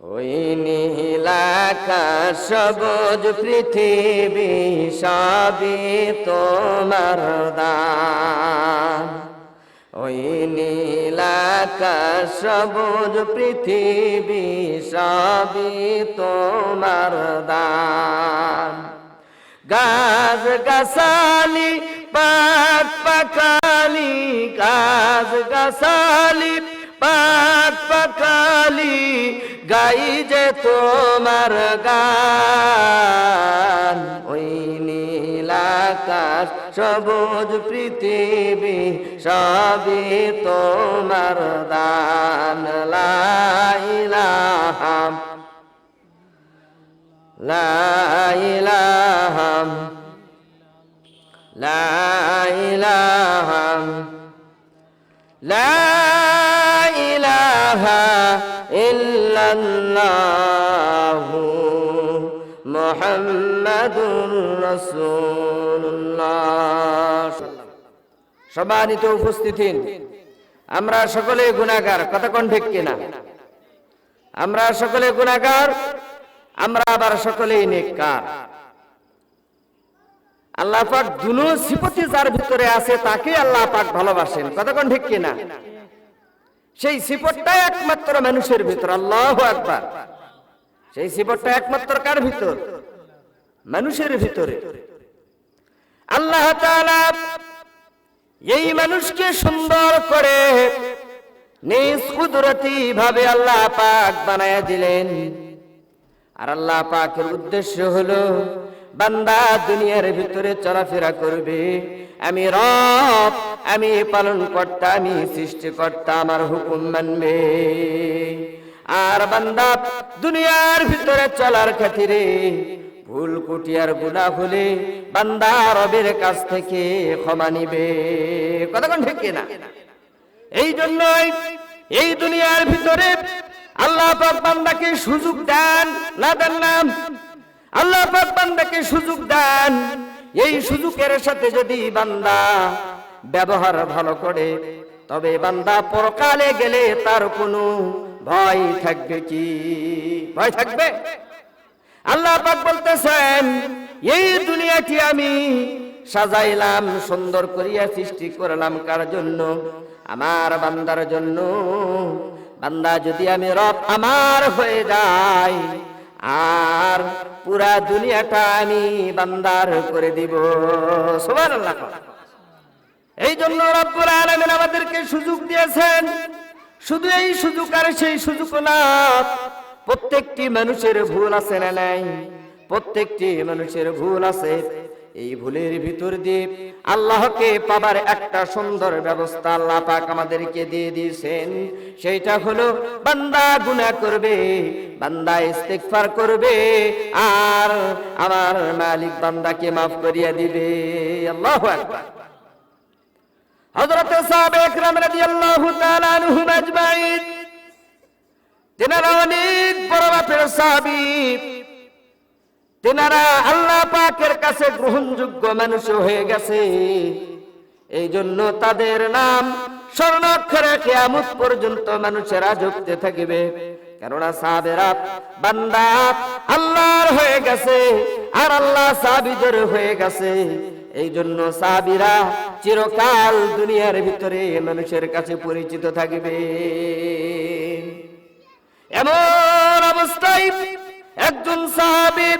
ওই নীলাকা সবুজ পৃথিবী, সবই তোমার দান। ওই নীলাকা সবুজ পৃথিবী, সবই তোমার দান। গাছ গাছালি, পাক পাকালি, গাছ গাছালি পাক পাকালি গাই যে তোমার গান। ওই নীলাকাশ সবুজ পৃথিবী, সবই তোমার দান। লাইলাহাম লাইলাহাম লাইলাহাম লা ইল্লাল্লাহু মুহাম্মাদুর রাসূলুল্লাহ। সম্মানিত উপস্থিতি। আমরা সকলে গুণাগার কথা কোন ঠিক কিনা? আমরা সকলে গুণাগার আমরা আবার সকলেই নেককার। আল্লাহ পাক দুনো সিপতি যার ভিতরে আছে তাকে আল্লাহ পাক ভালোবাসেন। কথা কোন ঠিক কিনা? সেই সিপটটাই একমাত্র মানুষের ভিতর, আল্লাহ একবার সেই সিপটটা একমাত্র কার ভিতর? মানুষের ভিতরে। আল্লাহ এই মানুষকে সুন্দর করে নিজ কুদরতি ভাবে আল্লাহ পাক বানায়া দিলেন। আর আল্লাহ পাকের উদ্দেশ্য হলো বান্দা দুনিয়ার ভিতরে চলাফেরা করবে। আমি রব, আমি পালন কর্তা আমি সৃষ্টিকর্তা, আমার হুকুম মানবে। আর বান্দা দুনিয়ার ভিতরে চলার খাতিরে ভুল কুটিয়ার গুণা হলে বান্দা রবের কাছ থেকে ক্ষমা নিবে। কতক্ষণ ঠিক না এই জন্যই এই দুনিয়ার ভিতরে আল্লাহ বান্দাকে সুযোগ দেন, না দেন না আল্লাহ বান্দাকে সুযোগ দেন। এই সুযোগের সাথে যদি বান্দা ব্যবহার ভালো করে, তবে বান্দা পরকালে গেলে তার কোনো ভয় থাকবে কি? ভয় থাকবে? আল্লাহ পাক বলতেছেন, এই দুনিয়াটি আমি সাজাইলাম, সুন্দর করিয়া সৃষ্টি করলাম কার জন্য? আমার বান্দার জন্য। বান্দা যদি আমি রব আমার হয়ে যাই আর পুরা দুনিয়াটা আমি বান্দার করে দিব। সুবহানাল্লাহ। এই জন্য আমাদেরকে সুযোগ দিয়েছেন। শুধু এই সুযোগ আর সেই সুযোগ না, প্রত্যেকটি মানুষের ভুল আছে না নাই? প্রত্যেকটি মানুষের ভুল আছে। এই ভুলের ভিতর দিয়ে আল্লাহকে পাবার একটা সুন্দর ব্যবস্থা আল্লাহ পাক আমাদেরকে দিয়ে দিয়েছেন। সেইটা হলো বান্দা গুনাহ করবে, বান্দা ইস্তেগফার করবে, আর আমার মালিক বান্দাকে মাফ করিয়া দিবে। আল্লাহু আকবার। হযরত সাহাবে একরাম রাদিয়াল্লাহু তাআলা আনহুম আজমাইন। তেনারা অনেক বড় মাপের সাহাবী। তেনারা আল্লাহ পাকের কাছে গ্রহণযোগ্য মানুষ হয়ে গেছে। এই জন্য তাদের নাম স্বর্ণাক্ষরে কেয়ামত পর্যন্ত মানুষেরা জপতে থাকবে। কেননা আল্লাহর হয়ে গেছে আর আল্লাহ হয়ে গেছে। এই জন্য সাহাবিরা চিরকাল দুনিয়ার ভিতরে মানুষের কাছে পরিচিত থাকবে। এমন অবস্থায় একজন সাহাবী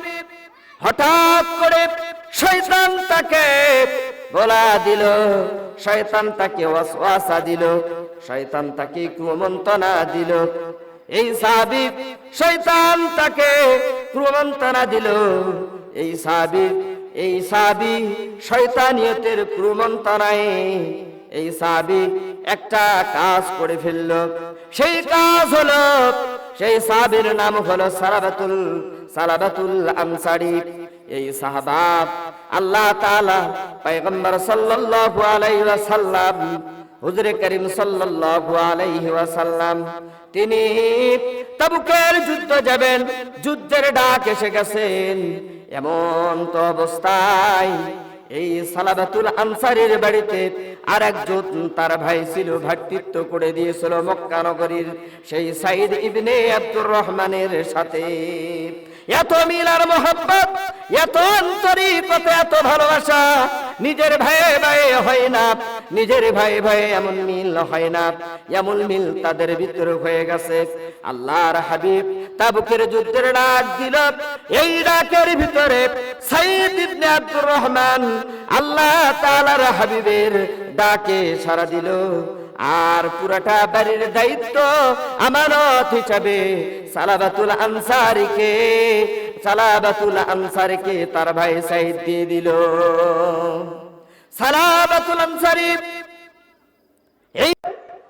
হঠাৎ করে শয়তান তাকে বলা দিল, শয়তান তাকে ওয়াসওয়াসা দিল, শয়তান তাকে কুমন্তনা দিল। এই সাহাবী শয়তান তাকে কুমন্তনা দিল। এই সাহাবী এই সাহাবী শয়তানিয়তের কুমন্তনায় এই সাহাবী একটা কাজ করে ফেলল। সেই কাজ হলো সেই সাহাবীর নাম হলো সারাবাতুল সালাবাতুল আনসারি। এই সাহাবাব আল্লাহ তাআলা পয়গম্বর সাল্লাল্লাহু আলাইহি ওয়াসাল্লাম, হুজুরে করিম সাল্লাল্লাহু আলাইহি ওয়াসাল্লাম, তিনি তাবুকের যুদ্ধ যাবেন, যুদ্ধের ডাক এসে গেছেন। এমন তো অবস্থায় এই সালাবাতুল আনসারের বাড়িতে আর একজন তার ভাই ছিল, ভাতৃত্ব করে দিয়েছিল মক্কা নগরীর সেই সাইদ ইবনে আব্দুর রহমানের সাথে। এত মিল আর মোহাব্বত, এত আন্তরিকত এত ভালোবাসা, নিজের ভাই ভাই হয় না, নিজের ভাই ভাই এমন মিল হয় না, এমন মিল তাদের ভিতরে হয়ে গেছে। আল্লাহর হাবিব তাবুকের যুদ্ধের ডাক দিল, এই ডাকের ভিতরে সাইদ ইবনে আব্দুর রহমান আল্লাহ তাআলার হাবিবের ডাকে সারা দিল। আর পুরাটা বাড়ির দায়িত্ব আমানত হিসাবে সালাবাতুল আনসারিকে সালাবাতুল আনসারিকে তার ভাই সাইদ দিয়ে দিল। সালাবাতুল আনসারি, এই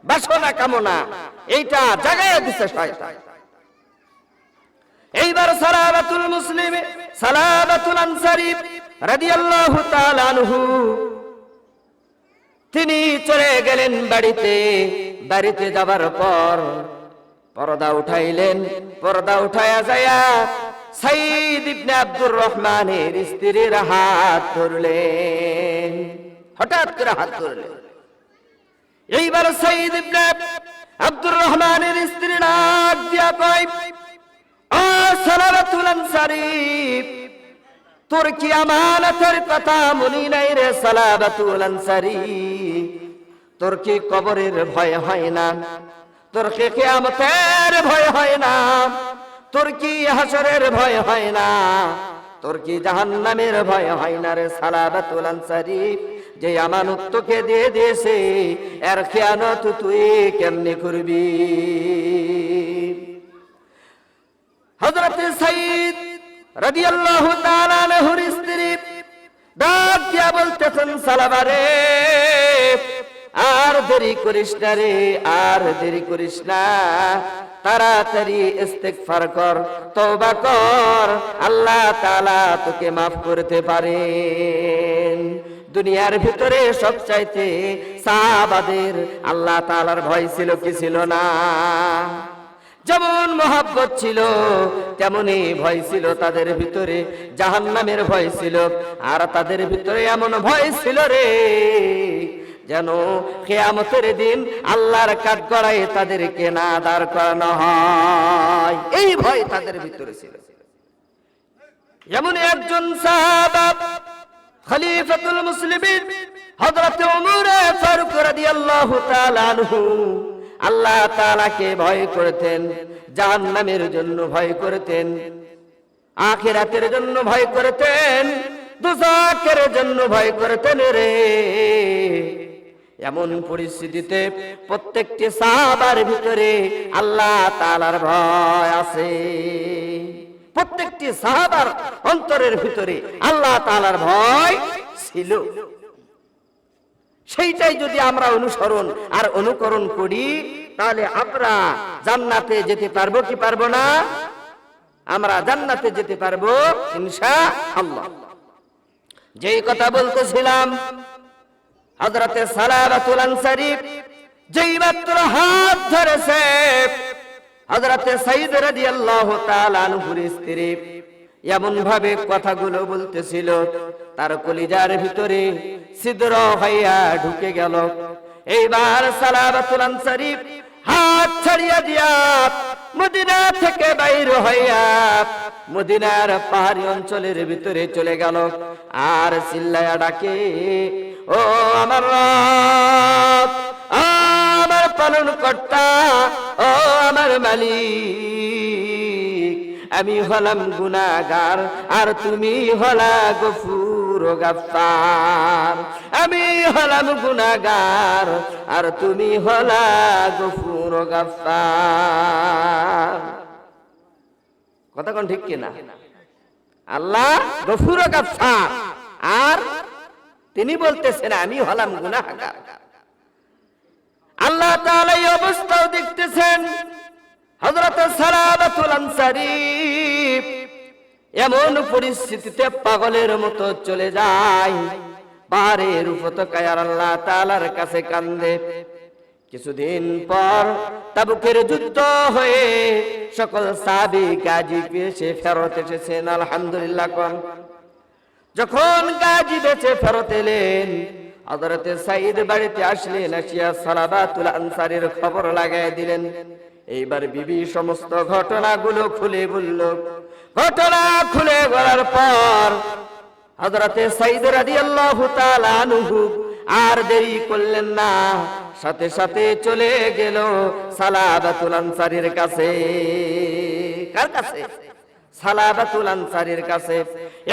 বাসনা কামনা, এইটা জাগায় দিছে শয়তান। এইবার সালাবাতুল মুসলিম সালাবাতুল আনসারি রাদিয়াল্লাহু তাআলা আনহু তিনি চলে গেলেন বাড়িতে। বাড়িতে যাবার পর পর্দা উঠাইলেন। পর্দা উঠায়া যায়া সাইদ ইবনে আব্দুর রহমানের স্ত্রীর হাত ধরলেন। হঠাৎ করে হাত ধরলেন। এইবার সাইদ ইবনে আব্দুর রহমানের স্ত্রী নাক দিয়া সালাবাতুল আনসারী তোর কি আমানতের কথা মনি নাই রে সালাবাতুল আনসারি? তোর কি কবরের ভয় হয় না? তোর কি কিয়ামতের ভয় হয় না? তোর কি হাসরের ভয় হয় না? তোর কি জাহান্নামের ভয় হয় না রে সালাবাতুল আনসারি? যে আমানত তোকে দিয়ে দিয়েছে, এর খেয়ানত তুই কেমনে করবি? হযরত সাইদ রাদিয়াল্লাহু তাআলা আনহুর স্ত্রী ডাক দিয়া আর দেরি করিস না রে, আর দেরি করিস না। তাড়াতাড়ি ইস্তেগফার কর, তওবা কর। আল্লাহ তাআলা তোকে মাফ করতে পারেন। দুনিয়ার ভিতরে সব চাইতে সাহাবাদের আল্লাহ তাআলার ভয় ছিল কি ছিল না? যেমন মহাব্বত ছিল তেমনই ভয় ছিল তাদের ভিতরে, জাহান্নামের ভয় ছিল। আর তাদের ভিতরে এমন ভয় ছিল রে, যেন কেয়ামতের দিন আল্লাহর কাঠ গড়াই তাদেরকে না দাঁড় করানো হয়। এই ভয় তাদের ভিতরে ছিল। যেমন একজন সাহাবা, খলিফাতুল মুসলিমিন, হযরত ওমর ফারুক রাদিয়াল্লাহু তাআলা আনহু আল্লাহ তালাকে ভয় করতেন, জাহান্নামের জন্য ভয় করতেন, আখিরাতের জন্য ভয় করতেন, দুজাকের জন্য ভয় করতেন রে। এমন পরিস্থিতিতে প্রত্যেকটি সাহাবার ভিতরে আল্লাহ তালার ভয় আছে। প্রত্যেকটি সাহাবার অন্তরের ভিতরে আল্লাহ তাআলার ভয় ছিল। সেইটাই যদি আমরা অনুসরণ আর অনুকরণ করি, তাহলে আমরা জান্নাতে যেতে পারব কি পারব না? আমরা জান্নাতে যেতে পারব ইনশা আল্লাহ যেই কথা বলতেছিলাম, হযরতে সালাবাতুল আনসারী যেই মাত্র হাত ধরেছে, হযরতে সাইদ রাদিয়াল্লাহু তাআলা আনহুর স্ত্রী এমন ভাবে কথাগুলো বলতেছিল তার কলিজার ভিতরে ছিদ্র হইয়া ঢুকে গেল। এইবার সালাবাতুল আনসারী হাত ছাড়িয়া দিয়া মদিনা থেকে বাইর হইয়া মদিনার পাহাড়ি অঞ্চলের ভিতরে চলে গেল। আর চিল্লায়া ডাকে, ও আমার রব, আমার পালন কর্তা ও আমার মালিক, আমি হলাম গুনাগার আর তুমি হলা গফুর। গাফার আমি হলাম গুনাগার আর তুমি হলা গফুর গাফার কথা কোন ঠিক কিনা? আল্লাহ গফুর গাফার আর তিনি বলতেছেন, আমি হলাম গুনাহগার আল্লাহ তাআলা এই অবস্থাও দেখতেছেন, হযরত সালাবাতুল আনসারী। এমন পরিস্থিতিতে পাগলের মতো চলে যায়। পাহাড়ের উপত্যকায় আল্লাহ তাআলার কাছে কান্দে। কিছুদিন পর তাবুকের যুদ্ধ হয়ে সকল সাবি গাজী এসে ফেরত এসেছেন, আলহামদুলিল্লাহ কোন। যখন গাজী বেচে ফেরত এলেন হজরতে সাইদ বাড়িতে আসলেন, আসিয়া সালাবাতুল আনসারের খবর লাগাই দিলেন। এইবার বিবি সমস্ত ঘটনাগুলো খুলে বলল ঘটনা খুলে বলার পর হজরতে সাইদ তাআলা আনহু আর দেরি করলেন না। সাথে সাথে চলে গেল সালাবাতুল আনসারীর কাছে। কার কাছে? সালাবাতুল আনসারীর কাছে।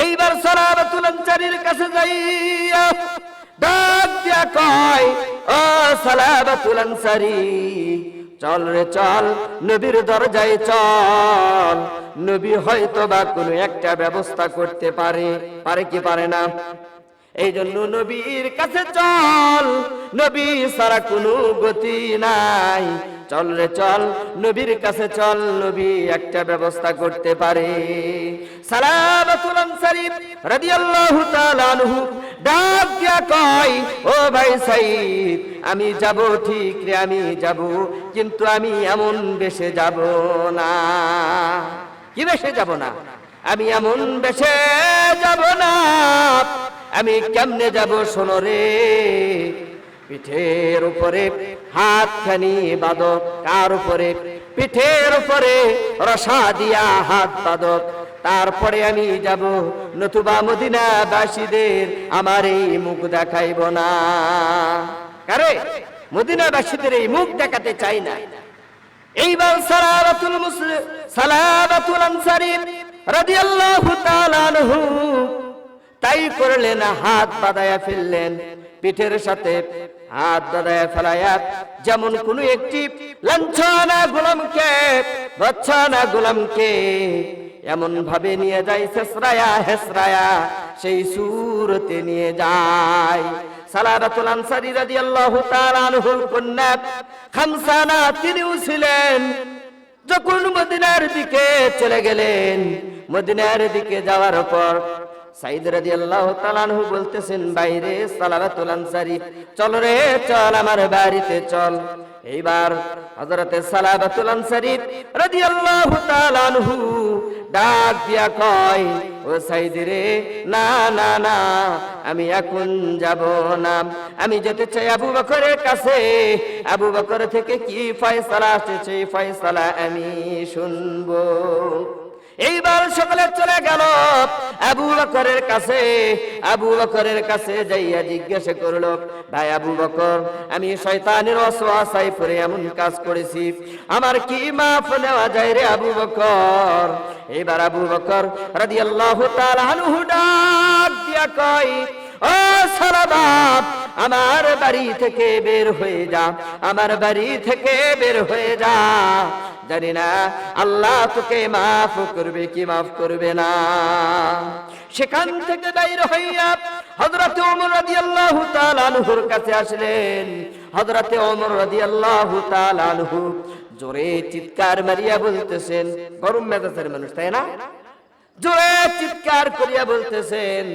এইবার সালাবাতুল আনসারীর কাছে যাইয়া ডাক দিয়া কয়, ও সালাবাতুল আনসারী চল রে চল, নবীর দরজায় চল। নবী হয়তো বা কোনো একটা ব্যবস্থা করতে পারে পারে কি পারে না? এই জন্য নবীর কাছে চল, নবী সারা কোনো গতি নাই। চল রে চল, নবীর কাছে চল, নবী একটা ব্যবস্থা করতে পারে। সালাবাতুল আনসারী রাদিয়াল্লাহু তাআলা আনহু ডাক দিয়া কয়, ও ভাই সাইদ, আমি যাব ঠিক রে, আমি যাব, কিন্তু আমি এমন বেশে যাব না। কি বেশে যাব না? আমি এমন বেশে যাব না। আমি কেমনে যাব শোনো রে? পিঠের উপরে হাতখানি বাদক কার উপরে পিঠের উপরে রসা দিয়া হাত বাদক তারপরে আমি যাব নতুবা মদিনা বাসীদের আমার এই মুখ দেখাইব না। কারে? মদিনাবাসীদের এই মুখ দেখাতে চাই না। এইবার সালাবাতুল মুসলিম সালাবাতুল আনসারী রাদিয়াল্লাহু তাআলা আনহু। তাই করলেন, হাত বাঁধায়া ফেললেন, পিঠের সাথে হাত বাঁধায়া ফেলায়া যেমন কোন একটি লাঞ্ছনা গোলামকে, বচ্ছানা গোলামকে এমন ভাবে নিয়ে যায় হেসরায়া হেসরায়া, সেই সুরতে নিয়ে যায়। সালাবাতুল আনসারী রাদিয়াল্লাহু তাআলা আনহুর কন্যা খামসানা তিনিও ছিলেন। যখন মদিনার দিকে চলে গেলেন, মদিনার দিকে যাওয়ার পর সাইদ রাদিয়াল্লাহু তাআলা আনহু বলতেছেন, বাইরে সালাবাতুল আনসারী, চল রে, চল আমার বাড়িতে, চল। এইবার হযরতে সালাবাতুল আনসারী রাদিয়াল্লাহু তাআলা আনহু ডাক দিয়া কয়, ও সাইদ রে না না না, আমি এখন যাব না। আমি যেতে চাই আবু বকরের কাছে। আবু বকর থেকে কি ফয়সালা আসছে ফয়সালা আমি শুনব। এইবার সকালে চলে গেল। আবু বকরের কাছে, আবু বকরের কাছে যাইয়া জিজ্ঞাসা করল, ভাই আবু বকর, আমি শয়তানের অসহায় পরে এমন কাজ করেছি। আমার কি মাফ নেওয়া যায় রে আবু বকর? এবার আবু বকর রাদিয়াল্লাহু তাআলা আনহু ডাক দিয়া কয়, ও সালাবাপ আমার বাড়ি থেকে বের হয়ে যা, আমার বাড়ি থেকে বের হয়ে যা। জানি না, আল্লাহ তোকে মাফ করবে কি মাফ করবে না। সেখান থেকে বাইর হইয়া হযরতে ওমর রাদিয়াল্লাহু তাআলা আনহুর কাছে আসলেন। হযরতে ওমর রাদিয়াল্লাহু তাআলা আনহু জোরে চিৎকার মারিয়া বলতেছেন, গরম মেজাজের মানুষ, তাই না? জোরে চিৎকার করিয়া বলতেছেন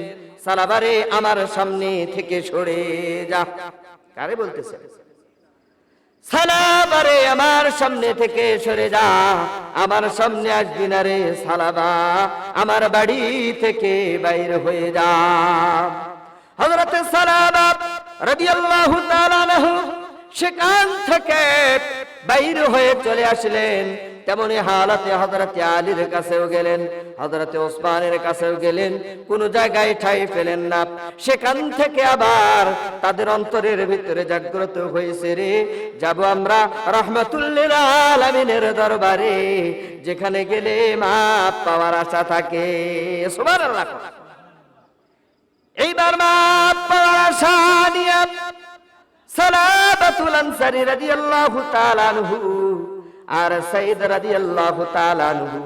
সালাবারে আমার সামনে থেকে সরে যা। কারে বলতেছেন সালাবারে আমার সামনে থেকে সরে যা। আমার সামনে আসবি রে সালাবা আমার বাড়ি থেকে বাইর হয়ে যা। হযরতে সালাবা রাদিয়াল্লাহু তাআলা আনহু সেখান থেকে বাইর হয়ে চলে আসলেন। তেমনি হালাতে হজরতে আলীর কাছেও গেলেন হজরতে ওসমানের কাছেও গেলেন, কোন জায়গায় ঠাই পেলেন না। সেখান থেকে আবার তাদের অন্তরের ভিতরে জাগ্রত হয়েছে রে, যাব আমরা রহমতুল্লিল আলমিনের দরবারে, যেখানে গেলে মাপ পাওয়ার আশা থাকে। এইবার মাপ পাওয়ার আশা নিয়ে সালাবাতুল আনসারী রাদিয়াল্লাহু তাআলা আনহু আর সাইদ রাদিয়াল্লাহু তাআলা আনহু,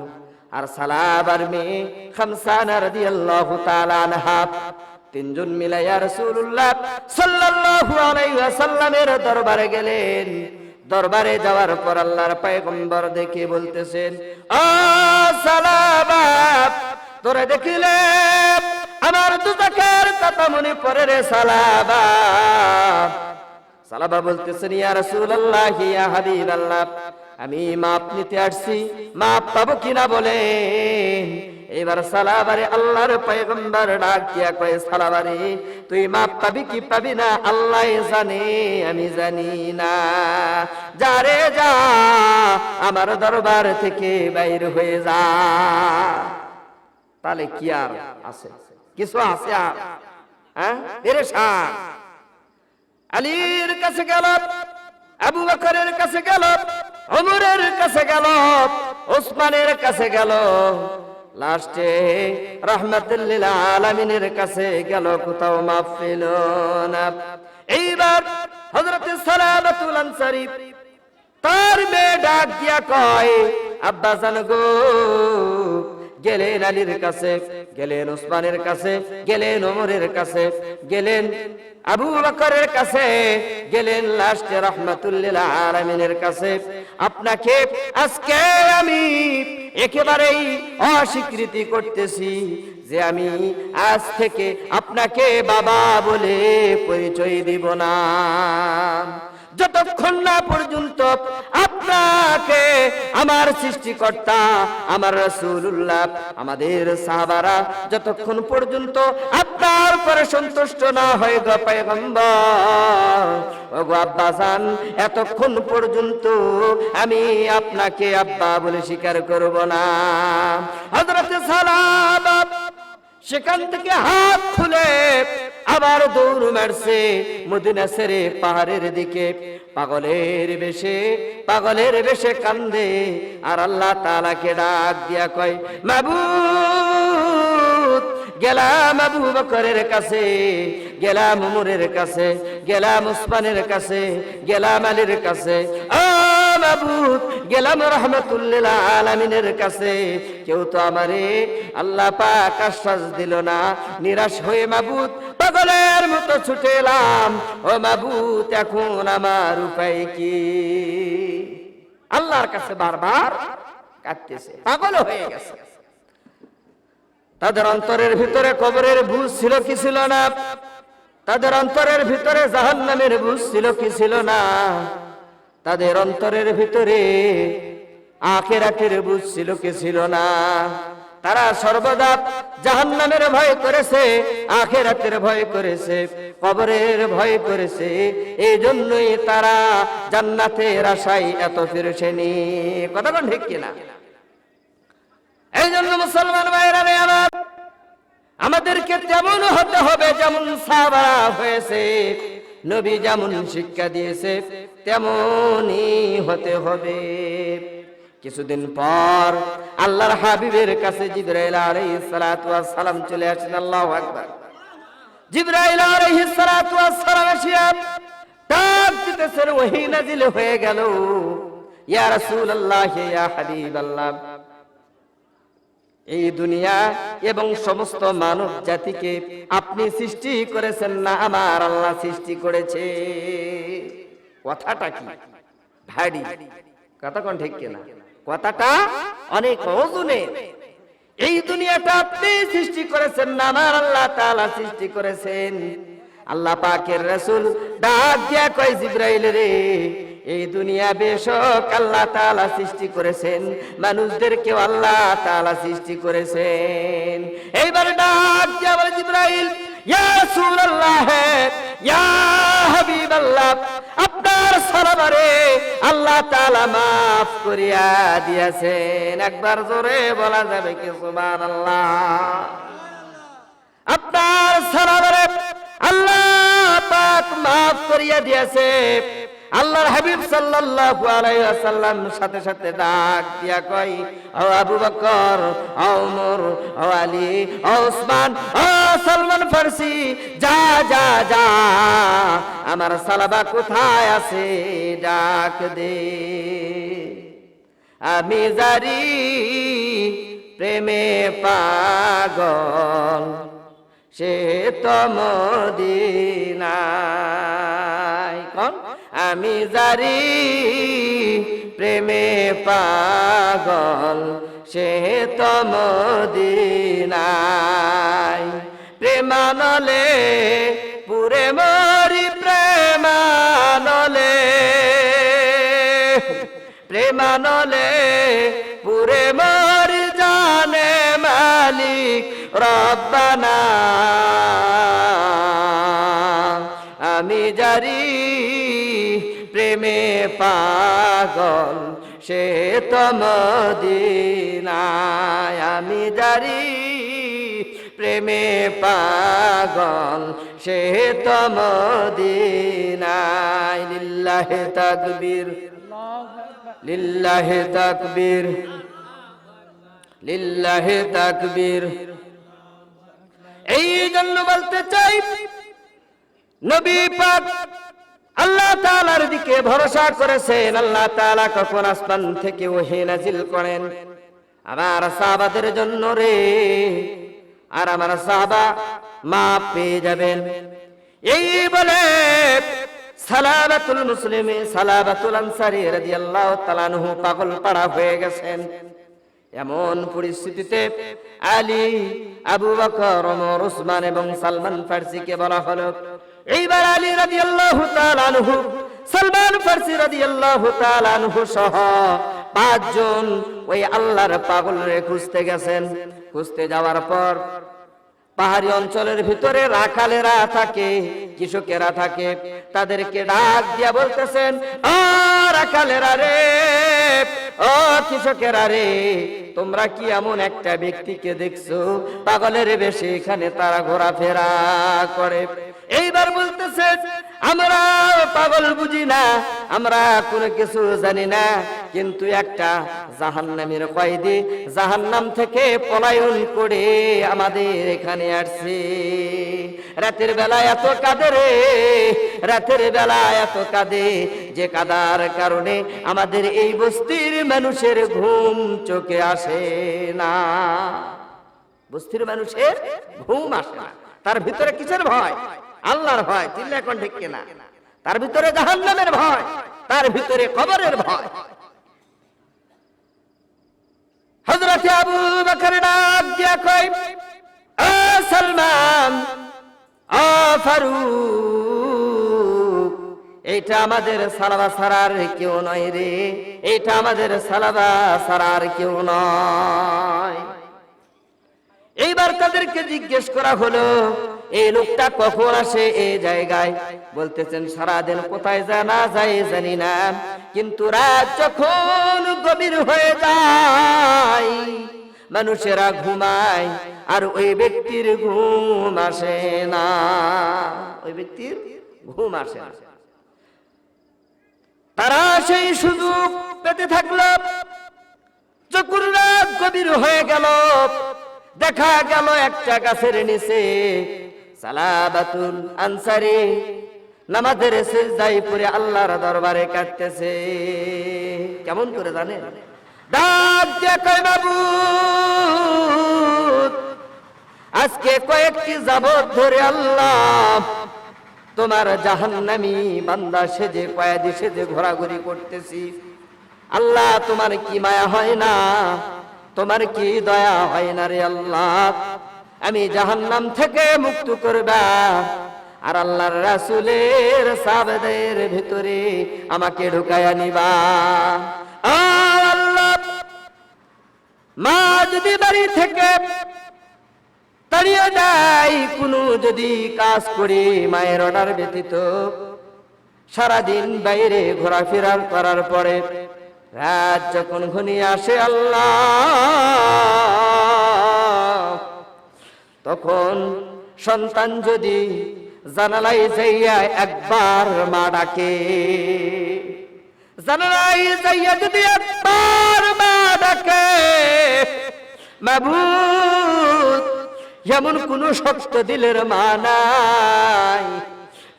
আর সালাবার মেয়ে খামসানা রাদিয়াল্লাহু তাআলা আনহা, তিনজন মিলে রাসূলুল্লাহ সাল্লাল্লাহু আলাইহি ওয়াসাল্লামের দরবারে গেলেন। দরবারে যাওয়ার পর আল্লাহর পয়গম্বর দেখে বলতেছেন, ও সালাবা, তোরে দেখিলে আমার দুজাকের কথা মনে পড়ে রে সালাবা। সালাবা বলতেছেন, ইয়া রাসূলুল্লাহ, ইয়া হাবিবাল্লাহ আমি মাপ নিতে আসছি। মাপ পাবো কিনা বলে এবার সালাবারে আল্লাহর পয়গম্বর ডাক দিয়া কয়, সালাবারে, তুই মাপ পাবি কি পাবি না? আল্লাহ জানে, আমি জানি না। যা রে যা, আমার দরবার থেকে বাইর হয়ে যা। তাহলে কি আর আছে? কিছু আছে আর? হ্যাঁ? আলীর কাছে গেল, আবু বকরের কাছে গেল ওমরের কাছে গেল, ওসমানের কাছে গেল। লাস্টে রহমতুল্লিল আলমিনের কাছে গেল, কোথাও মাফ পেল না। এইবার হজরত সালামাতুল আনসারি তার মেয়ে ডাক দিয়া কয়, আব্বা জান গো, গেলেন আলীর কাছে। গেলেন ওসমানের কাছে, গেলেন ওমরের কাছে, গেলেন আবু বকরের কাছে, গেলেন লাস্টে রহমাতুল্লিল আলামিনের কাছে। আপনাকে আজকে আমি একেবারেই অস্বীকৃতি করতেছি যে আমি আজ থেকে আপনাকে বাবা বলে পরিচয় দিব না। যতক্ষণ না পর্যন্ত আপনাকে আমার সৃষ্টিকর্তা, আমার রসুল্লাহ আমাদের সাহাবারা যতক্ষণ পর্যন্ত আপনার পরে সন্তুষ্ট না হয় গো পয়গম্বর, ও গো আব্বাসান এতক্ষণ পর্যন্ত আমি আপনাকে আব্বা বলে স্বীকার করব না। হযরত সালাম, সেখান থেকে হাত খুলে আবার দৌড় মারছে মদিনা সেরে পাহাড়ের দিকে। পাগলের বেশে পাগলের বেশে কান্দে। আর আল্লাহ তালাকে ডাক দিয়া কয়, মাবুদ, গেলাম আবু বকরের কাছে, গেলাম উমরের কাছে, গেলাম উসমানের কাছে, গেলাম আলীর কাছে। ও মাবুদ গেলাম আলামিনের কাছে। কেউ তো আমারে আল্লাহ পাক আশ্বাস দিল না। নিরাশ হয়ে মাবুদ পাগলের মতো ও এখন আমার উপায় কি? আল্লাহর কাছে বারবার কাঁদতেছে, পাগল হয়ে গেছে। তাদের অন্তরের ভিতরে কবরের বুঝ ছিল কি ছিল না? তাদের অন্তরের ভিতরে জাহান নামের বুঝ ছিল কি ছিল না? তাদের অন্তরের ভিতরে আখেরাতের বুঝ ছিল কি ছিল না। তারা সর্বদা জাহান নামের ভয় করেছে, আখেরাতের ভয় করেছে, কবরের ভয় করেছে। এই জন্যই তারা জান্নাতের আশায় এত ফিরেছেনি কথা কোন ঠিক কিনা? এই জন্য মুসলমান ভাইরা আমাদেরকে তেমন হতে হবে যেমন সাবা হয়েছে। নবী যেমন শিক্ষা দিয়েছে, তেমনই হতে হবে। কিছুদিন পর আল্লাহর হাবিবের কাছে জিব্রাইল আলাইহিস সালাতু ওয়াস সালাম চলে আসেন আল্লাহু আকবার। জিব্রাইল আলাইহিস সালাতু ওয়াস সালাম আসিয়া ডাক দিতেছেন, ওহী নাজিল হয়ে গেল। ইয়া রাসূলুল্লাহ, ইয়া হাবিবাল্লাহ। এই দুনিয়া এবং সমস্ত মানব জাতিকে আপনি সৃষ্টি করেছেন না, আমার আল্লাহ সৃষ্টি করেছে। কথাটা কি? ভারী। কথা কোন ঠিক কিনা? কথাটা অনেক ওজনে এই দুনিয়াটা আপনি সৃষ্টি করেছেন না, আমার আল্লাহ তাআলা সৃষ্টি করেছেন। আল্লাহ পাকের রাসূল ডাক দিয়া কয়, জিব্রাইল রে এই দুনিয়া বেশক আল্লাহ তালা সৃষ্টি করেছেন, মানুষদেরকেও আল্লাহ তালা সৃষ্টি করেছেন। এইবার ডাক বলে জিব্রাইল আপনার সালামারে আল্লাহ তাআলা মাফ করিয়া দিয়েছেন। একবার জোরে বলা যাবে কি, সুবহানাল্লাহ। আপনার সালামারে আল্লাহ পাক মাফ করিয়া দিয়েছে। আল্লাহর হাবিব সাল্লাল্লাহু আলাইহি ওয়াসাল্লাম সাথে সাথে ডাক দিয়া কই ও আবু বকর, ও ওমর, ও আলী, ও ওসমান, ও সালমান ফারসি, যা যা যা, আমার সালাবা কোথায় আছে? ডাক দে। আমি জারি প্রেমে পাগল, সে তো কন আমি জারি, প্রেমে পাগল, সে তমদিনাই প্রেমানলে, পুরে মরি প্রেমানলে। প্রেমানলে, পুরে মর জানে মা রব্বানা। আমি জারি প্রেমে পাগল, সে তমদিনায় আমি জারি প্রেমে পাগল, সে তমদিনায় লিল্লাহে তাকবীর লিল্লাহে তাকবীর লিল্লাহে তাকবীর। এই জন্য বলতে চাই, নবী পাক আল্লাহ তাআলার দিকে ভরসা করেছেন। আল্লাহ তাআলা কখন আসমান থেকে ওহি নাজিল করেন? আমার সাহাবাদের জন্য রে। আর আমার সাহাবা মাপ পেয়ে যাবেন। এই বলে সালাবাতুল মুসলিমে সালাবাতুল আনসারী রাদিয়াল্লাহু তাআলা আনহু পাগল পাড়া হয়ে গেছেন। এমন পরিস্থিতিতে আলী, আবু বকর, ওমর উসমান এবং সালমান ফার্সিকে বলা হলো। এইবার আলী রাদিয়াল্লাহু তাআলা আনহু, সলমান ফার্সি রাদিয়াল্লাহু তাআলা আনহু সহ পাঁচজন ওই আল্লাহর পাগলরে খুঁজতে গেছেন। খুঁজতে যাওয়ার পর পাহাড়ি অঞ্চলের ভিতরে রাখালেরা থাকে, কৃষকেরা থাকে, তাদেরকে ডাক দিয়া বলতেছেন, ও রাখালেরা রে, ও কৃষকেরা রে, তোমরা কি এমন একটা ব্যক্তিকে দেখছ? পাগলের বেশি এখানে তারা ঘোরাফেরা করে। এইবার বলতেছে আমরা পাগল বুঝি না, আমরা কোনো কিছু জানি না, কিন্তু একটা জাহান্নামের কয়েদি জাহান্নাম থেকে পলায়ন করে আমাদের এখানে আসছে। রাতের বেলা এত কাঁদে রে, রাতের বেলা এত কাঁদে, যে কাদার কারণে আমাদের এই বস্তির মানুষের ঘুম চোখে আসে না। বস্তির মানুষের ঘুম আসে না। তার ভিতরে কিসের ভয়? আল্লাহর ভয় চিল্লা এখন ঠিক কিনা তার ভিতরে জাহান্নামের ভয়, তার ভিতরে কবরের ভয়। আবু বকর ডাক দিয়া কয় ও সালমান ও ফারুক এটা আমাদের সালাবা সারার কেউ নয় রে এটা আমাদের সালাবা সারার কেউ নয়। এইবার তাদেরকে জিজ্ঞেস করা হলো, এই লোকটা কখন আসে এই জায়গায়? বলতেছেন, সারাদিন কোথায় জানা যায় জানি না, কিন্তু রাত যখন গভীর হয়ে যায়, মানুষেরা ঘুমায় আর ওই ব্যক্তির ঘুম আসে না। ওই ব্যক্তির ঘুম আসে না। তারা সেই সুযোগ পেতে থাকল, যখন রাত গভীর হয়ে গেল দেখা গেল একটা গাছের নিচে। সালাবাতুল আনসারি। নামাজের সেজদাই পরে আল্লাহর দরবারে কাটতেছে কেমন করে জানেন ডাক দিয়ে বাবু আজকে কয়েকটি যাবত ধরে আল্লাহ তোমার জাহান্নামি বান্দা সেজে কয়াদি সেজে ঘোরাঘুরি করতেছি। আল্লাহ তোমার কি মায়া হয় না? তোমার কি দয়া হয় না রে আল্লাহ? আমি জাহান্নাম থেকে মুক্ত করবা। আর আল্লাহর রাসুলের সাবেদের ভিতরে আমাকে ঢুকায়া নিবা। আল্লাহ, মা যদি বাড়ি থেকে তাড়িয়ে দেয়, কোনো যদি কাজ করি মায়ের অর্ডার ব্যতীত, সারাদিন বাইরে ঘোরাফেরা করার পরে রাত যখন ঘনিয়ে আসে আল্লাহ, তখন সন্তান যদি জানালাই যাইয়া একবার মা ডাকে জানালাই যাইয়া যদি একবার মা ডাকে, মাবুদ, এমন কোন শক্ত দিলের মা নাই,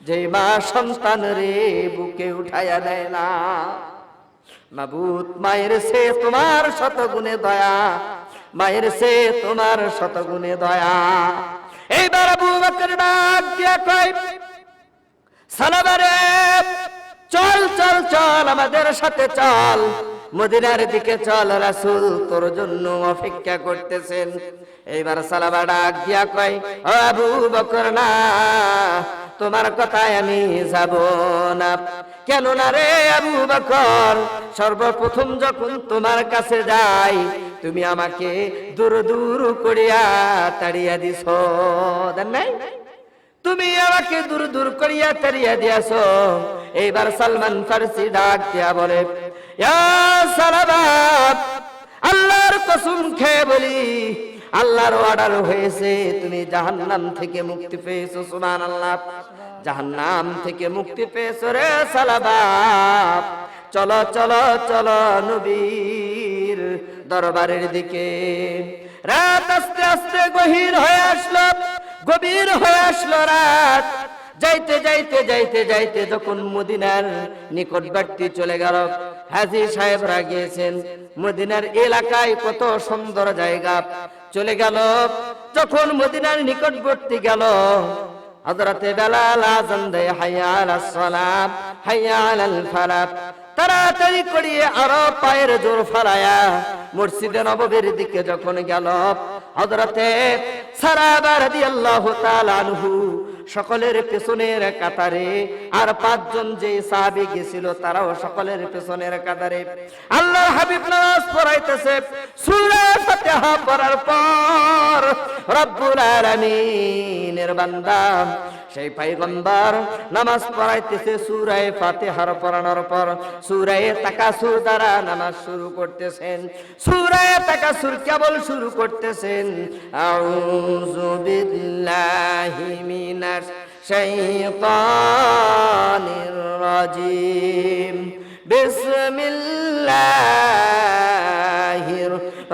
যে মা সন্তান রে বুকে উঠাইয়া দেয় না। মাবুত মায়ের সে তোমার শতগুণে দয়া। মায়ের সে তোমার শতগুণে দয়া। এইবার আবু বকর ডাক দিয়া কয় সালাবারে চল চল চল, আমাদের সাথে চল। মদিনার দিকে চল রাসূল, তোর জন্য অপেক্ষা করতেছেন। এইবার সালাবা ডাক দিয়া কয় আবু বকর না, তোমার কথায় আমি যাব না। কেন না রে আবু বকর, সর্বপ্রথম যখন তোমার কাছে যাই, তুমি আমাকে দূর দূর করিয়া তাড়িয়া দিছ। নাই? তুমি আমাকে দূর দূর করিয়া তাড়িয়া দিয়াছ। এইবার সালমান ফার্সি ডাক দিয়া বলে আল্লাহর কসম খেয়ে বলি, আল্লাহর অর্ডার হয়েছে, তুমি জাহান্নাম থেকে মুক্তি পেয়েছ সুবহান আল্লাহ জাহান্নাম থেকে মুক্তি পেয়েছ রে সালাবাব চলো চলো চলো নবীর দরবারের দিকে। রাত আস্তে আস্তে গভীর হয়ে আসলো, গভীর হয়ে আসলো রাত। যাইতে যাইতে যাইতে যাইতে যখন মদিনার নিকটবর্তী চলে গেল, হাজি সাহেবরা গিয়েছেন। মদিনার এলাকায় কত সুন্দর জায়গা। চলে গেল, যখন মদিনার নিকটবর্তী গেল, হযরতে বেলাল আযান দেয় হাইয়া আলাস সালাম, হাইয়া আলাল তাড়াতাড়ি করিয়ে আরও পায়ের জোর ফলায়া মসজিদে নববীর দিকে যখন গেল, হযরতে সারাবা রাদিয়াল্লাহু তাআলা আনহু সকলের পেছনের কাতারে। আর পাঁচজন যে সাহাবি গেছিল, তারাও সকলের পেছনের কাতারে। আল্লাহ হাবিব নামাজ পড়াইতেছে। সূরা ফাতিহা পড়ার পর রব্বুল আলামিনের বান্দা সেই পয়গম্বর নামাজ পড়াইতেছে সূরায়ে ফাতিহার পড়ানোর পর সূরায়ে তাকাসুর দ্বারা নামাজ শুরু করতেছেন। সূরায়ে তাকাসুর কেবল শুরু করতেছেন। আউযু বিল্লাহি মিনাশ শাইতানির রাজিম। বিসমিল্লাহির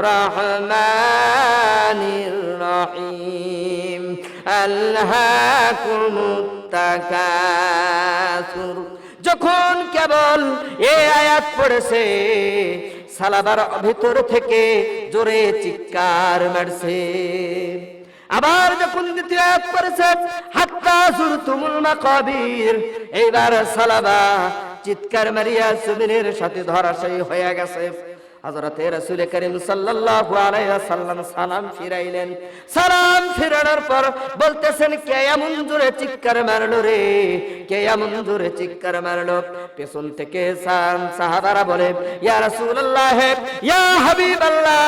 রহমানির রহিম। যখন কেবল এ আয়াত পড়েছে সালাবার ভিতর থেকে জোরে চিৎকার মারছে। আবার যখন দ্বিতীয় পড়েছে সালাবা চিৎকার মারিয়া সুবিনের সাথে ধরাশায়ী হয়ে গেছে। হযরতে রাসূল করিম সাল্লাল্লাহু আলাইহি ওয়াসাল্লাম সালাম ফিরাইলেন। সালাম ফিরানোর পর বলতেছেন, কে এমন জোরে চিৎকার মারলো রে? কে এমন জোরে চিৎকার মারলো? পেছন থেকে সাম সাহাবারা বলে, ইয়া রাসূলুল্লাহ, ইয়া হাবিবাল্লাহ,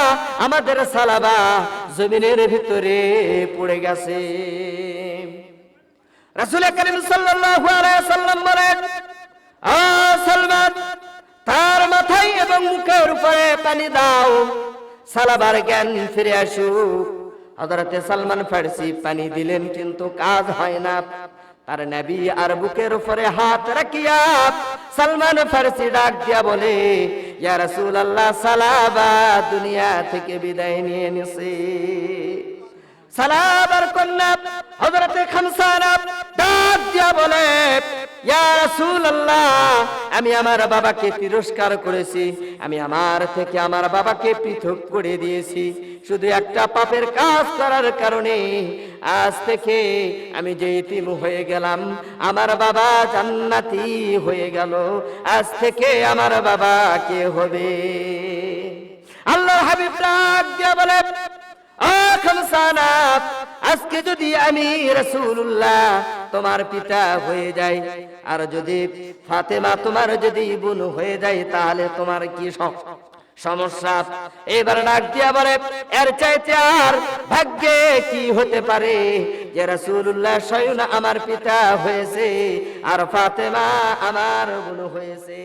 আমাদের সালাবা জমিনের ভিতরে পড়ে গেছে। রাসূল করিম সাল্লাল্লাহু আলাইহি ওয়াসাল্লাম বলেন, আ সালমান তার মাথায় এবং মুখের উপরে পানি দাও। সালাবার জ্ঞান ফিরে আসুক হযরতে সালমান ফার্সি পানি দিলেন, কিন্তু কাজ হয় না। তার নবী আর বুকের উপরে হাত রাখিয়া সালমান ফার্সি ডাক দিয়া বলে, ইয়া রাসূলুল্লাহ, সালাবা দুনিয়া থেকে বিদায় নিয়ে নিছে। সালাবার কন্যা হযরতে খামসানা ডাক দিয়া বলে আমি আমার বাবাকে তিরস্কার করেছি। আমি আমার থেকে আমার বাবাকে পৃথক করে দিয়েছি। শুধু একটা পাপের কাজ করার কারণে আজ থেকে আমি যে ইতিম হয়ে গেলাম, আমার বাবা জান্নাতি হয়ে গেল। আজ থেকে আমার বাবা কে হবে? আল্লাহ হাবিব দিয়া বলে আজকে যদি আমি রাসূলুল্লাহ তোমার পিতা হয়ে যাই, আর যদি ফাতেমা তোমার যদি বোন হয়ে যায়, তাহলে তোমার কি সমস্যা? এবার ডাক দিয়া বলে, এর চাইতে আর ভাগ্যে কি হতে পারে যে রাসূলুল্লাহ স্বয়ং আমার পিতা হয়েছে, আর ফাতেমা আমার বোন হয়েছে?